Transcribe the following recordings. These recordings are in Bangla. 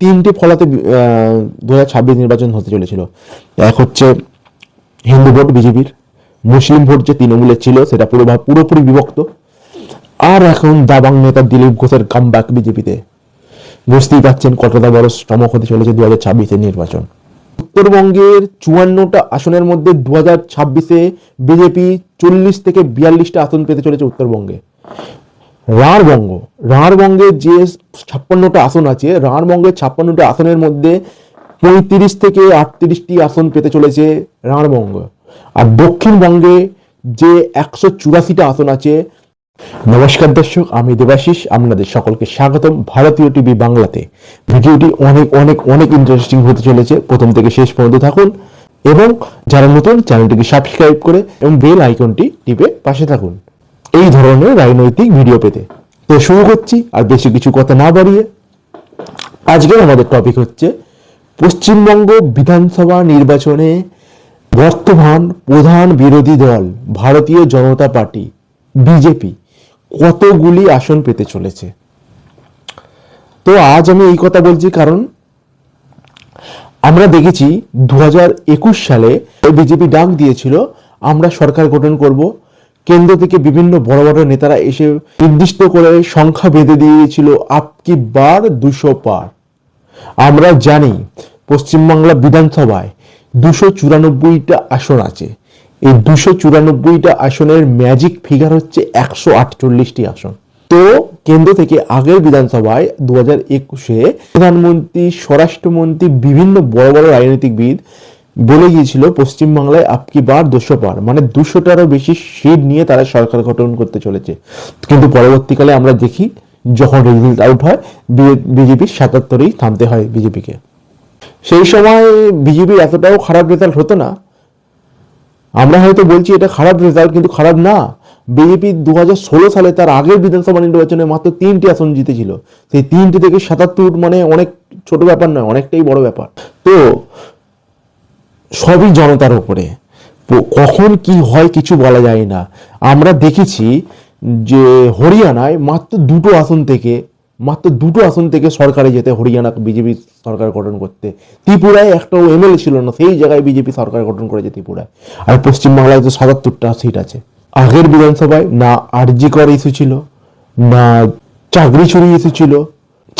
তিনটে ফলাতে দু হাজার ছাব্বিশ নির্বাচন হতে চলেছিল। এক হচ্ছে হিন্দু ভোট বিজেপির, মুসলিম ভোট যে তৃণমূলের ছিল সেটা পুরো পুরোপুরি বিভক্ত। আর এখন দাবাং নেতা দিলীপ ঘোষের কাম ব্যাক বিজেপিতে। বুঝতেই পারছেন কতটা বড় চমক হতে চলেছে দু হাজার ছাব্বিশের নির্বাচন। উত্তরবঙ্গের চুয়ান্নটা আসনের মধ্যে দু হাজার ছাব্বিশে বিজেপি চল্লিশ থেকে বিয়াল্লিশটা আসন পেতে চলেছে উত্তরবঙ্গে। রাঢ়বঙ্গ, রাঢ়বঙ্গে যে ছাপ্পান্নটা আসন আছে রাঢ়বঙ্গের ছাপ্পান্নটা আসনের মধ্যে পঁয়ত্রিশ থেকে আটত্রিশটি আসন পেতে চলেছে রাঢ়বঙ্গ। আর দক্ষিণবঙ্গে যে একশো চুরাশিটা আসন আছে, নমস্কার দর্শক, আমি দেবাশিস, আপনাদের সকলকে স্বাগতম ভারতীয় টিভি বাংলাতে। ভিডিওটি অনেক অনেক অনেক ইন্টারেস্টিং হতে চলেছে। প্রথম থেকে শেষ পর্যন্ত থাকুন এবং যারা নতুন, চ্যানেলটিকে সাবস্ক্রাইব করে এবং বেল আইকনটি টিপে পাশে থাকুন। এই ধরনের রাজনৈতিক ভিডিও পেতে। তো শুরু করছি, আর বেশি কিছু কথা না বাড়িয়ে। আজকের আমাদের টপিক হচ্ছে, পশ্চিমবঙ্গ বিধানসভা নির্বাচনে বর্তমান প্রধান বিরোধী দল ভারতীয় জনতা পার্টি, বিজেপি, কতগুলি আসন পেতে চলেছে? তো আজ আমি এই কথা বলছি কারণ আমরা দেখেছি দু সালে বিজেপি ডাক দিয়েছিল, আমরা সরকার গঠন করব কেন্দ্র থেকে বিভিন্ন বড় বড় নেতারা এসে নির্দিষ্ট করে সংখ্যা বেঁধে দিয়েছিল আপকি বার দুশো পার। আমরা জানি পশ্চিমবাংলা বিধানসভায় দুশো চুরানব্বইটা আসন আছে। এই দুশো চুরানব্বইটা আসনের ম্যাজিক ফিগার হচ্ছে একশো আটচল্লিশটি আসন। তো কেন্দ্র থেকে আগের বিধানসভায় দু হাজার একুশে প্রধানমন্ত্রী, স্বরাষ্ট্রমন্ত্রী, বিভিন্ন বড় বড় রাজনৈতিকবিদ বলে গিয়েছিল, পশ্চিমবাংলায় আপকি বার দুশো পার মানে দুশোটারও বেশি সিট নিয়ে তারা সরকার গঠন করতে চলেছে। কিন্তু পরবর্তীকালে আমরা দেখি, যখন রেজাল্ট আউট হয় বিজেপির সাতাত্তরেই থামতে হয় বিজেপিকে। সেই সময় বিজেপির এতটাও খারাপ রেজাল্ট হতো না। আমরা হয়তো বলছি এটা খারাপ রেজাল্ট, কিন্তু খারাপ না। বিজেপি দু হাজার ষোলো সালে তার আগের বিধানসভা নির্বাচনে মাত্র তিনটি আসন জিতেছিল। সেই তিনটি থেকে সাতাত্তর মানে অনেক ছোট ব্যাপার নয়, অনেকটাই বড় ব্যাপার। তো সবই জনতার উপরে। কখন কি হয় কিছু বলা যায় না। আমরা দেখেছি যে হরিয়ানায় মাত্র দুটো আসন থেকে, মাত্র দুটো আসন থেকে সরকারে যেতে হরিয়ানা বিজেপি সরকার গঠন করতে। ত্রিপুরায় একটাও এমএলএ ছিল না, সেই জায়গায় বিজেপি সরকার গঠন করেছে ত্রিপুরায়। আর পশ্চিমবাংলায় তো সাতাত্তরটা সিট আছে। আগের বিধানসভায় না আরজি কর ইস্যু ছিল, না চাকরি চুরি ইস্যু ছিল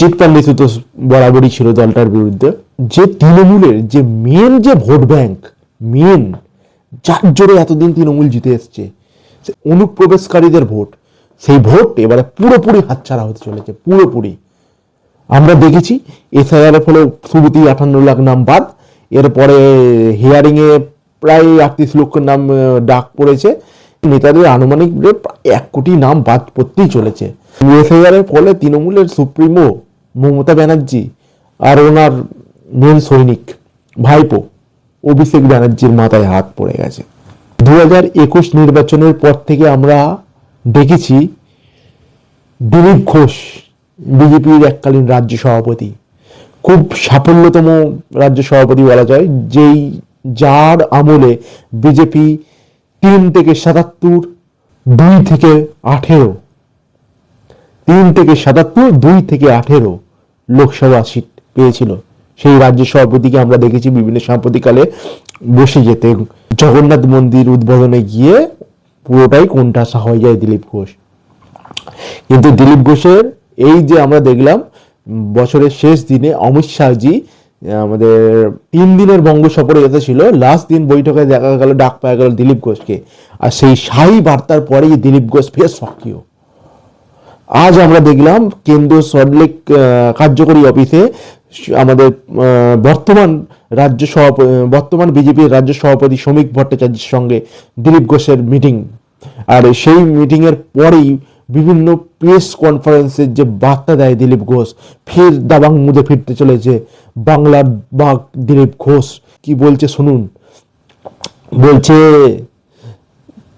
ইস্যু তো বরাবরই ছিল দলটার বিরুদ্ধে। যে তৃণমূলের যে মেন যে ভোট ব্যাংক মেন যার জোরে এতদিন তৃণমূল জিতে এসছে, সে অনুপ্রবেশকারীদের ভোট, সেই ভোট এবারে পুরোপুরি হাতছাড়া হতে চলেছে, পুরোপুরি। আমরা দেখেছি এসআইআর এর ফলে শুরুতেই আঠান্ন লাখ নাম বাদ, এরপরে হিয়ারিং এ প্রায় আটত্রিশ লক্ষ নাম ডাক পড়েছে। নেতাদের আনুমানিক এক কোটি নাম বাদ পড়তেই চলেছে। এসআইআর এর ফলে তৃণমূলের সুপ্রিমো মমতা ব্যানার্জি আর ওনার মেন সৈনিক, ভাইপো, অভিষেক ব্যানার্জির মাথায় হাত পড়ে গেছে। দু হাজার একুশ নির্বাচনের পর থেকে আমরা দেখেছি দিলীপ ঘোষ, বিজেপির এককালীন রাজ্য সভাপতি, খুব সাফল্যতম রাজ্য সভাপতি বলা যায়, যেই যার আমলে বিজেপি তিন থেকে সাতাত্তর, দুই থেকে আঠেরো তিন থেকে সাতাত্তর, দুই থেকে আঠেরো লোকসভা সিট পেয়েছিল। সেই রাজ্য সভাপতিকে আমরা দেখেছি বিভিন্ন সাম্প্রতিককালে বসে যেতে জগন্নাথ মন্দির উদ্বোধনে গিয়ে পুরোটাই কোণঠাসা হয়ে যায় দিলীপ ঘোষ। কিন্তু দিলীপ ঘোষের এই যে আমরা দেখলাম, বছরের শেষ দিনে অমিত শাহজি আমাদের তিন দিনের বঙ্গ সফরে এসেছিল লাস্ট দিন বৈঠকে দেখা গেল, ডাক পাওয়া গেল দিলীপ ঘোষকে। আর সেই শাহী বার্তার পরেই দিলীপ ঘোষ ফের সক্রিয়। আজ আমরা দেখলাম কেন্দ্রীয় সল্টলেক কার্যকরী অফিসে আমাদের বর্তমান রাজ্য সভাপতি বর্তমান বিজেপির রাজ্য সভাপতি শ্রমিক ভট্টাচার্যের সঙ্গে দিলীপ ঘোষের মিটিং। আর সেই মিটিংয়ের পরেই বিভিন্ন প্রেস কনফারেন্সের যে বার্তা দেয় দিলীপ ঘোষ, ফের দাবাং মুদে ফিরতে চলেছে বাংলার বাঘ দিলীপ ঘোষ। কি বলছে শুনুন? বলছে,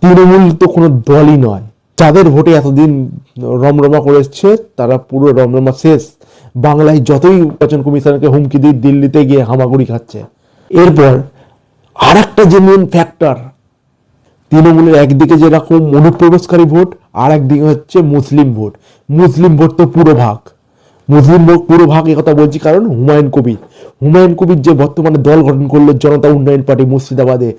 তৃণমূল তো কোনো দলই নয়। যাদের ভোটে এতদিন রমরমা করে এসছে, তারা পুরো রমরমা শেষ। বাংলায় যতই নির্বাচন কমিশনকে হুমকি দিয়ে দিল্লিতে গিয়ে হামাগুড়ি খাচ্ছে। এরপর আর একটা যে মেন ফ্যাক্টর তৃণমূলের একদিকে যেরকম অনুপ্রবেশকারী ভোট আর একদিকে হচ্ছে মুসলিম ভোট। মুসলিম ভোট তো পুরো ভাগ। মুসলিম ভোট পুরো ভাগ কথা বলছি কারণ হুমায়ুন কবির। হুমায়ুন কবির যে বর্তমানে দল গঠন করল, জনতা উন্নয়ন পার্টি মুর্শিদাবাদে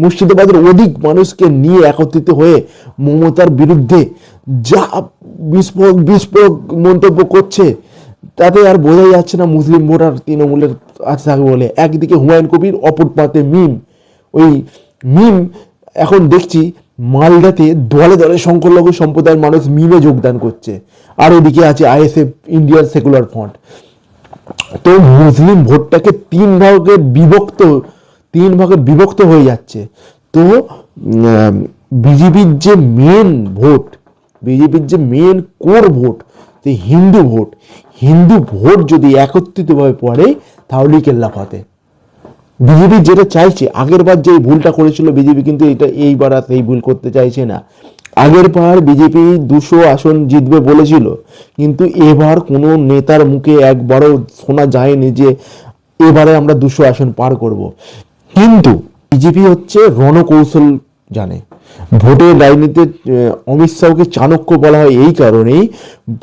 মুর্শিদাবাদের অধিক মানুষকে নিয়ে একত্রিত হয়ে মমতার বিরুদ্ধে যা বিস্ফোরক বিস্ফোরক মন্তব্য করছে, তাতে আর বোঝাই যাচ্ছে না মুসলিম ভোটার তৃণমূলের আছে থাকবে বলে। একদিকে হুমায়ুন কবির অপর পাতে মিম। ওই মিম এখন দেখছি মালদাতে দলে দলে সংখ্যালঘু সম্প্রদায়ের মানুষ মিমে যোগদান করছে। আর ওদিকে আছে আইএসএফ ইন্ডিয়ান সেকুলার ফ্রন্ট। তো মুসলিম ভোটটাকে তিন ভাগে বিভক্ত তিন ভাগে বিভক্ত হয়ে যাচ্ছে। তো বিজেপির যে মেন ভোট বিজেপির যে মেন কোর ভোট যে হিন্দু ভোট হিন্দু ভোট যদি একত্রিতভাবে পড়ে, তাহলেই কেল্লা ফাতে বিজেপি যেটা চাইছে, আগের বার যে ভুলটা করেছিল বিজেপি, কিন্তু এটা এইবার আর সেই ভুল করতে চাইছে না। আগের বার বিজেপি দুশো আসন জিতবে বলেছিল, কিন্তু এবার কোনো নেতার মুখে একবারও শোনা যায়নি যে এবারে আমরা দুশো আসন পার করব। কিন্তু বিজেপি হচ্ছে রণকৌশল জানে। ভোটের রাজনীতিতে অমিত শাহকে চাণক্য বলা হয় এই কারণেই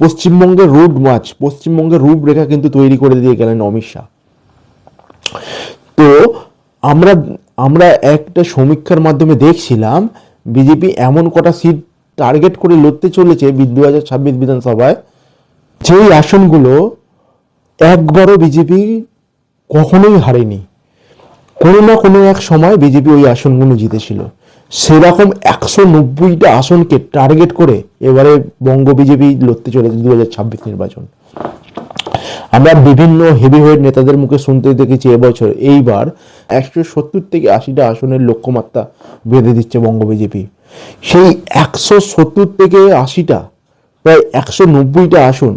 পশ্চিমবঙ্গের রুট মাছ পশ্চিমবঙ্গের রূপরেখা কিন্তু তৈরি করে দিয়ে গেলেন অমিত শাহ। তো আমরা আমরা একটা সমীক্ষার মাধ্যমে দেখছিলাম, বিজেপি এমন কটা সিট টার্গেট করে লড়তে চলেছে দু হাজার ছাব্বিশ বিধানসভায়, যেই আসনগুলো একবারও বিজেপি কখনোই হারেনি। কোনো না কোনো এক সময় বিজেপি ওই আসনগুলো জিতেছিল। সেরকম একশো নব্বইটা আসনকে টার্গেট করে এবারে বঙ্গ বিজেপি লড়তে চলেছে দু হাজার ছাব্বিশ নির্বাচন। আমরা বিভিন্ন হেভি হেভিওয়েট নেতাদের মুখে শুনতে দেখেছি এবছর। এইবার একশো সত্তর থেকে আশিটা আসনের লক্ষ্যমাত্রা বেঁধে দিচ্ছে বঙ্গ বিজেপি। সেই একশো সত্তর থেকে আশিটা, প্রায় একশো নব্বইটা আসন,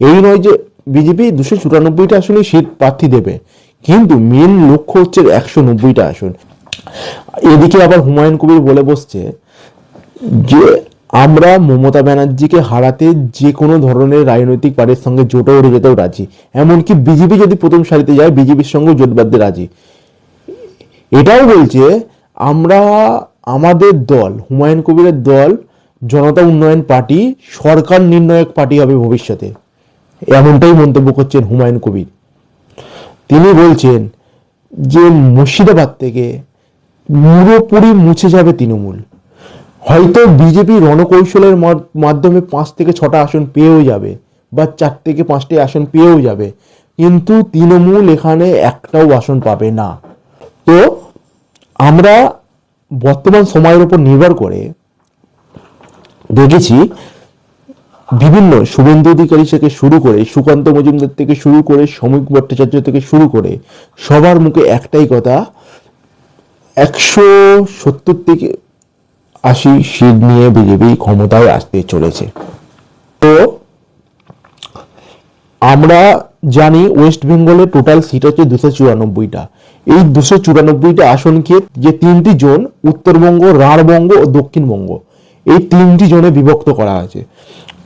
এই নয় যে বিজেপি দুশো চুরানব্বইটা আসনে সিট প্রার্থী দেবে। কিন্তু মেন লক্ষ্য হচ্ছে একশো নব্বইটা আসন। এদিকে আবার হুমায়ুন কবির বলে বসছে যে, আমরা মমতা ব্যানার্জিকে হারাতে যে কোনো ধরনের রাজনৈতিক পার্টির সঙ্গে জোটে উঠে যেতেও রাজি। এমনকি বিজেপি যদি প্রথম সারিতে যায়, বিজেপির সঙ্গে জোট বাঁধতে রাজি। এটাও বলছে, আমরা, আমাদের দল, হুমায়ুন কবিরের দল, জনতা উন্নয়ন পার্টি, সরকার নির্ণায়ক পার্টি হবে ভবিষ্যতে। এমনটাই মন্তব্য করছেন হুমায়ুন কবির। তিনি বলছেন যে মুর্শিদাবাদ থেকে পুরোপুরি মুছে যাবে তৃণমূল। হয়তো বিজেপি রণকৌশলের মাধ্যমে পাঁচ থেকে ছটা আসন পেয়েও যাবে বা চার থেকে পাঁচটি আসন পেয়েও যাবে, কিন্তু তৃণমূল এখানে একটাও আসন পাবে না। তো আমরা বর্তমান সময়ের উপর নির্ভর করে দেখেছি বিভিন্ন শুভেন্দু অধিকারী থেকে শুরু করে, সুকান্ত মজুমদার থেকে শুরু করে, সমীক ভট্টাচার্য থেকে শুরু করে, সবার মুখে একটাই কথা, একশো সত্তর থেকে আশি সিট নিয়ে বিজেপি ক্ষমতায় আসতে চলেছে। তো, আমরা জানি ওয়েস্ট বেঙ্গলে টোটাল সিট হচ্ছে দুশো চুরানব্বইটা। এই দুশো চুরানব্বইটা আসনকে যে তিনটি জোন, উত্তরবঙ্গ, রাঢ়বঙ্গ ও দক্ষিণবঙ্গ। এই তিনটি জোনে বিভক্ত করা আছে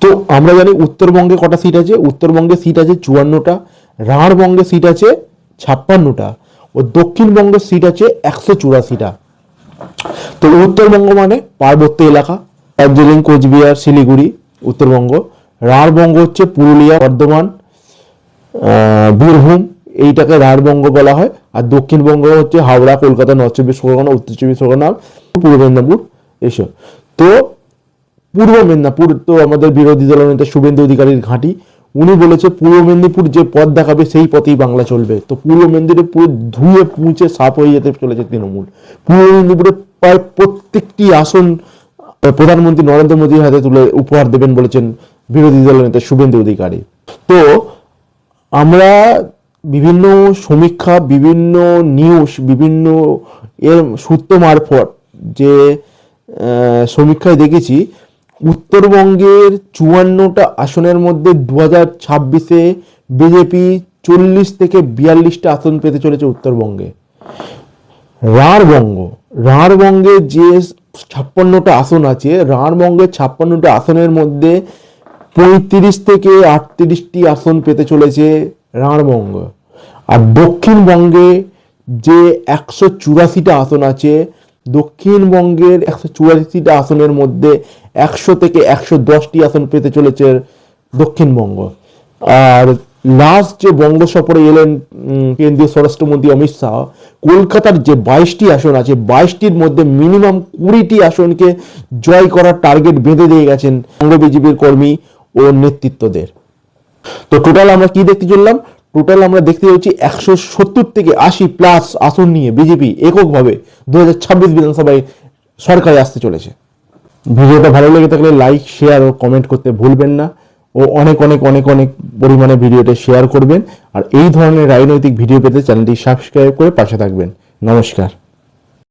তো আমরা জানি উত্তরবঙ্গে কটা সিট আছে? উত্তরবঙ্গে সিট আছে চুয়ান্নটা, রাঢ়বঙ্গে সিট আছে ছাপ্পান্নটা, ও দক্ষিণবঙ্গের সিট আছে একশো চুরাশিটা। তো উত্তরবঙ্গ মানে পার্বত্য এলাকা, দার্জিলিং, কোচবিহার, শিলিগুড়ি, উত্তরবঙ্গ। রাঢ়বঙ্গ হচ্ছে পুরুলিয়া, বর্ধমান বীরভূম, এইটাকে রাঢ়বঙ্গ বলা হয়। আর দক্ষিণবঙ্গ হচ্ছে হাওড়া, কলকাতা, নর্থ চব্বিশ পরগনা, উত্তর চব্বিশ পরগনা, পূর্ব মেদিনীপুর এসব তো পূর্ব মেদিনীপুর, তো আমাদের বিরোধী দলনেতা শুভেন্দু অধিকারীর ঘাঁটি, উনি বলেছে পূর্ব মেদিনীপুর যে পথ দেখাবে সেই পথেই বাংলা চলবে। তো পূর্ব মেদিনীপুর ধুয়ে পুঁচে সাপ হয়ে যেতে চলেছে তৃণমূল। পূর্ব মেদিনীপুরে প্রায় প্রত্যেকটি আসন প্রধানমন্ত্রী নরেন্দ্র মোদীর হাতে তুলে উপহার দেবেন বলেছেন বিরোধী দলের নেতা শুভেন্দু অধিকারী। তো আমরা বিভিন্ন সমীক্ষা, বিভিন্ন নিউজ বিভিন্ন এর সূত্র মারফত যে সমীক্ষায় দেখেছি উত্তরবঙ্গের চুয়ান্নটা আসনের মধ্যে দু হাজার ছাব্বিশে বিজেপি চল্লিশ থেকে বিয়াল্লিশটা আসন পেতে চলেছে উত্তরবঙ্গে। রাঢ়বঙ্গ রাঢ়বঙ্গে যে ছাপ্পান্নটা আসন আছে রাঢ়বঙ্গের ছাপ্পান্নটা আসনের মধ্যে পঁয়ত্রিশ থেকে আটত্রিশটি আসন পেতে চলেছে রাঢ়বঙ্গ আর দক্ষিণবঙ্গে যে একশো চুরাশিটা আসন আছে দক্ষিণবঙ্গের একশো চুরাশিটা আসনের মধ্যে একশো থেকে একশো দশটি আসন পেতে চলেছে দক্ষিণবঙ্গ। আর লাস্ট যে বঙ্গ সফরে এলেন কেন্দ্রীয় স্বরাষ্ট্রমন্ত্রী অমিত শাহ, কলকাতার যে বাইশটি আসন আছে, বাইশটির মধ্যে মিনিমাম কুড়িটি আসনকে জয় করার টার্গেট বেঁধে দিয়ে গেছেন বঙ্গ বিজেপির কর্মী ও নেতৃত্বদের। তো টোটাল আমরা কি দেখতে চললাম? টোটাল আমরা দেখতে পাচ্ছি একশো সত্তর থেকে আশি প্লাস আসন নিয়ে বিজেপি এককভাবে দু হাজার ছাব্বিশ বিধানসভায় সরকারে আসতে চলেছে। ভিডিওটা ভালো লেগে থাকলে লাইক শেয়ার ও কমেন্ট করতে ভুলবেন না। ও অনেক অনেক অনেক অনেক পরিমাণে ভিডিওটা শেয়ার করবেন। আর এই ধরনের রাজনৈতিক ভিডিও পেতে চ্যানেলটি সাবস্ক্রাইব করে পাশে থাকবেন। নমস্কার।